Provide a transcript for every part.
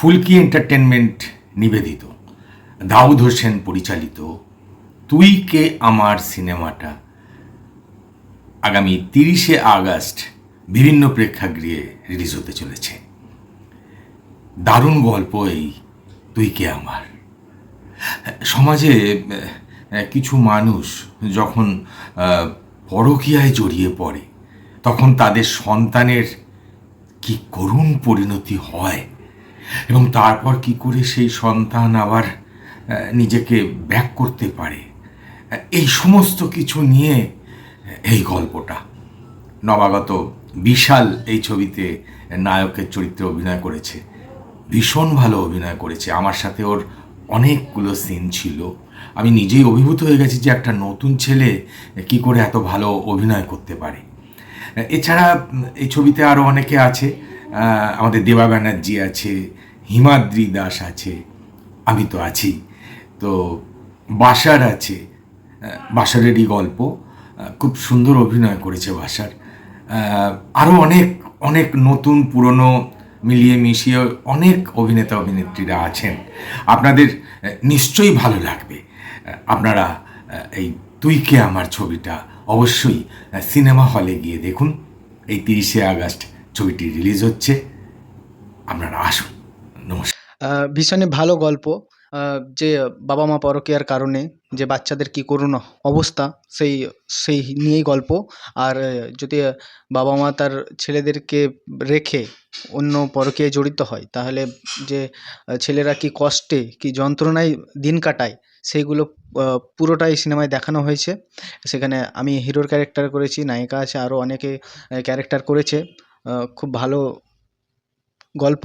ফুলকি entertainment নিবেদিত। দাউদ হোসেন পরিচালিত, তুই কে আমার সিনেমাটা? আগামী তিরিশে আগস্ট বিভিন্ন প্রেক্ষাগৃহে রিলিজ হতে চলেছে। দারুণ গল্প এই, তুই কে আমার? সমাজে কিছু মানুষ যখন পরকীয়ায় জড়িয়ে পড়ে, তখন তাদের সন্তানের কি করুণ পরিণতি হয় এবং তারপর কি করে সেই সন্তান আবার নিজেকে ব্যাক করতে পারে? এই সমস্ত কিছু নিয়ে এই গল্পটা। নবাগত বিশাল এই ছবিতে নায়কের চরিত্রে অভিনয় করেছে। ভীষণ ভালো অভিনয় করেছে। আমার সাথে ওর অনেকগুলো সিন ছিল। আমি নিজেই অভিভূত হয়ে গেছি যে একটা নতুন ছেলে কি করে এত ভালো অভিনয় করতে পারে। এছাড়া, এই ছবিতে আরও অনেকে আছে। আমাদের দেবা ব্যানার্জি আছে হিমাদ্রি দাস আছে, আমি তো আছি। তো বাসার আছে বাসারেরই গল্প খুব সুন্দর অভিনয় করেছে বাসার। আরও অনেক অনেক নতুন, পুরনো, মিলিয়ে মিশিয়ে অনেক অভিনেতা, অভিনেত্রীরা আছেন। আপনাদের নিশ্চয়ই ভালো লাগবে। আপনারা এই তুই কে আমার ছবিটা অবশ্যই সিনেমা হলে গিয়ে দেখুন। এই তিরিশে আগস্ট ছবিটি রিলিজ হচ্ছে। আপনারা আসুন। ভীষণই ভালো গল্প। যে বাবা মা পরকীয়ার কারণে যে বাচ্চাদের কী করুণ অবস্থা, সেই সেই নিয়েই গল্প। আর যদি বাবা মা তার ছেলেদেরকে রেখে অন্য পরকীয়ায় জড়িত হয়, তাহলে যে ছেলেরা কি কষ্টে, কি যন্ত্রণায় দিন কাটায়, সেইগুলো পুরোটাই সিনেমায় দেখানো হয়েছে। সেখানে আমি হিরোর ক্যারেক্টার করেছি, নায়িকা আছে আরও অনেকে ক্যারেক্টার করেছে। খুব ভালো গল্প।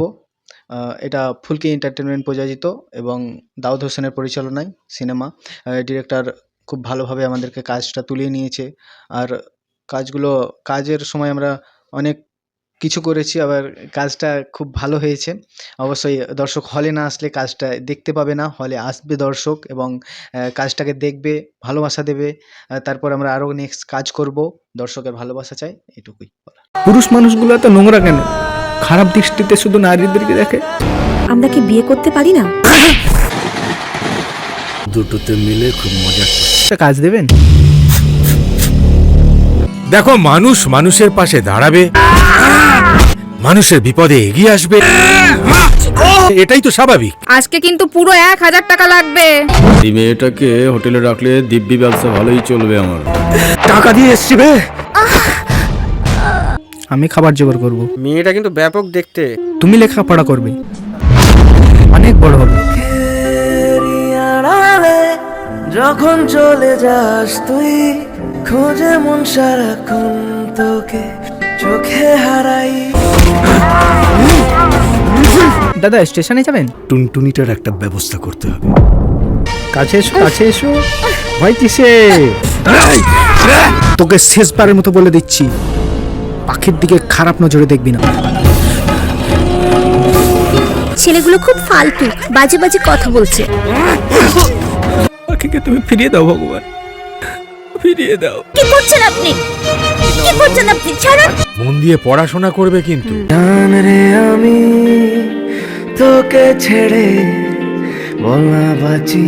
এটা ফুলকি এন্টারটেনমেন্ট প্রযোজিত এবং দাউদ হোসেনের পরিচালনায় সিনেমা। ডিরেক্টর খুব ভালোভাবে আমাদেরকে কাজটা তুলিয়ে নিয়েছে। আর কাজগুলো, কাজের সময় আমরা অনেক কিছু করেছি, আবার কাজটা খুব ভালো হয়েছে। অবশ্যই দর্শক হলে না আসলে কাজটা দেখতে পাবে না হলে আসবে দর্শক এবং কাজটাকে দেখবে, ভালোবাসা দেবে। তারপর আমরা আরও নেক্সট কাজ করব। দর্শকের ভালোবাসা চাই, এটুকুই পুরুষ মানুষগুলো এত নোংরা কেন? খারাপ দৃষ্টিতে শুধু নারীদেরকে দেখে। আমরা কি বিয়ে করতে পারি না? দুটোতে মিলে খুব মজা একটা কাজ দেবেন? দেখো মানুষ মানুষের পাশে দাঁড়াবে। মানুষের বিপদে এগিয়ে আসবে। এটাই তো স্বাভাবিক। আজকে কিন্তু পুরো এক হাজার টাকা লাগবে। এই মেয়েটাকে হোটেলে রাখলে দিব্যি ব্যবসা ভালোই চলবে আমার। টাকা দিয়ে এসছি বে। আমি খাবার জোগাড় করব। মেয়েটা কিন্তু ব্যাপক দেখতে। তুমি লেখাপড়া করবে। অনেক বড় হবে। যখন চলে যাস তুই খোঁজে মন সারাক্ষণ তোকে চোখে হারাই। দাদা স্টেশনে যাবেন? টুনটুনিটার একটা ব্যবস্থা করতে হবে। কাছে এসো কাছে এসো। ভয় কিসে? তোকে শেষবারের মতো বলে দিচ্ছি। পাখির দিকে খারাপ নজরে দেখবি না। ছেলেগুলো খুব ফালতু বাজে বাজে কথা বলছে। পাখিকে তুমি ফিরিয়ে দাও ভগবান। ফিরিয়ে দাও। কি করছেন আপনি? কি করছেন আপনি? ছাড়ুন। মন দিয়ে পড়াশোনা করবে কিন্তু। জান রে আমি তোকে ছেড়ে বলা বাঁচি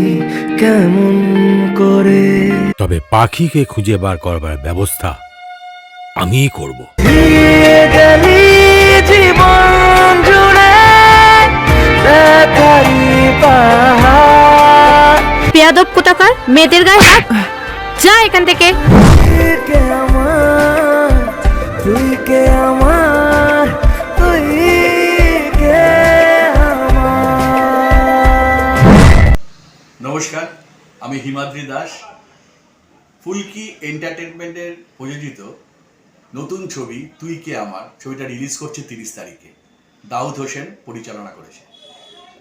কেমন করে? তবে পাখিকে খুঁজে বার করবার ব্যবস্থা আমিই করব। দিয়ে গেলি জীবন জুড়ে দেখাই পাহাড়। পেয়াদব কোথাকার মেয়েদের গায়ে হাত। যা এখান থেকে। তুই কে আমার? তুই কে নমস্কার আমি হিমাদ্রি দাস। ফুলকি এন্টারটেনমেন্টের প্রযোজিত নতুন ছবি, তুই কে আমার? ছবিটা রিলিজ করছে তিরিশ তারিখে। দাউদ হোসেন পরিচালনা করেছে।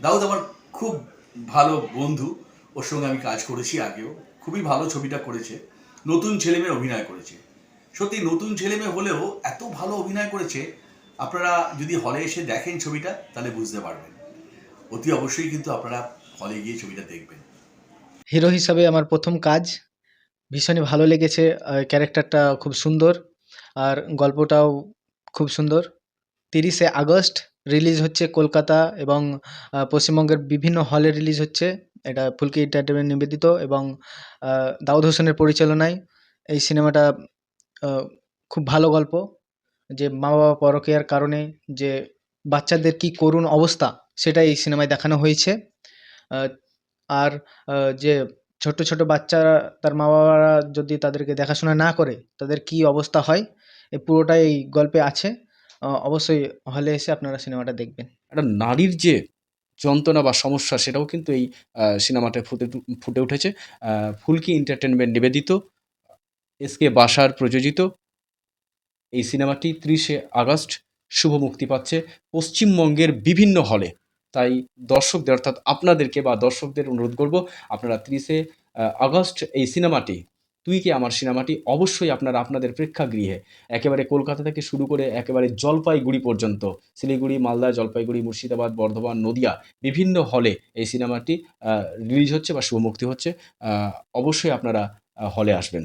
দাউদ আমার খুব ভালো বন্ধু, ওর সঙ্গে আমি কাজ করেছি আগেও। খুবই ভালো ছবিটা করেছে। নতুন ছেলেমেয়ে অভিনয় করেছে। সত্যি, নতুন ছেলেমেয়ে হলেও এত ভালো অভিনয় করেছে, আপনারা যদি হলে এসে দেখেন ছবিটা, তাহলে বুঝতে পারবেন। অতি অবশ্যই কিন্তু আপনারা হলে গিয়ে ছবিটা দেখবেন। হিরো হিসাবে আমার প্রথম কাজ, ভীষণই ভালো লেগেছে ক্যারেক্টারটা খুব সুন্দর। আর গল্পটাও খুব সুন্দর। তিরিশে আগস্ট রিলিজ হচ্ছে কলকাতা এবং পশ্চিমবঙ্গের বিভিন্ন হলে রিলিজ হচ্ছে। এটা ফুলকি এন্টারটেনমেন্ট নিবেদিত এবং দাউদ হোসেনের পরিচালনায়। এই সিনেমাটা খুব ভালো গল্প। যে মা বাবা পরকীয়ার কারণে যে বাচ্চাদের কি করুণ অবস্থা সেটা এই সিনেমায় দেখানো হয়েছে। আর যে ছোট ছোট বাচ্চারা, তার মা বাবারা যদি তাদেরকে দেখাশোনা না করে, তাদের কি অবস্থা হয়? এই পুরোটাই এই গল্পে আছে। অবশ্যই হলে এসে আপনারা সিনেমাটা দেখবেন। একটা নারীর যে যন্ত্রণা বা সমস্যা, সেটাও কিন্তু এই সিনেমাটায় ফুটে ফুটে উঠেছে। ফুলকি এন্টারটেনমেন্ট নিবেদিত, এস কে বাসার প্রযোজিত। এই সিনেমাটি ত্রিশে আগস্ট শুভ মুক্তি পাচ্ছে পশ্চিমবঙ্গের বিভিন্ন হলে। তাই দর্শকদের, অর্থাৎ আপনাদেরকে বা দর্শকদের অনুরোধ করব, আপনারা ত্রিশে আগস্ট এই সিনেমাটি তুই কি আমার সিনেমাটি অবশ্যই আপনারা, আপনাদের প্রেক্ষাগৃহে? একেবারে কলকাতা থেকে শুরু করে একেবারে জলপাইগুড়ি পর্যন্ত, শিলিগুড়ি, মালদা, জলপাইগুড়ি, মুর্শিদাবাদ, বর্ধমান, নদিয়া, বিভিন্ন হলে এই সিনেমাটি রিলিজ হচ্ছে বা শুভমুক্তি হচ্ছে অবশ্যই আপনারা হলে আসবেন।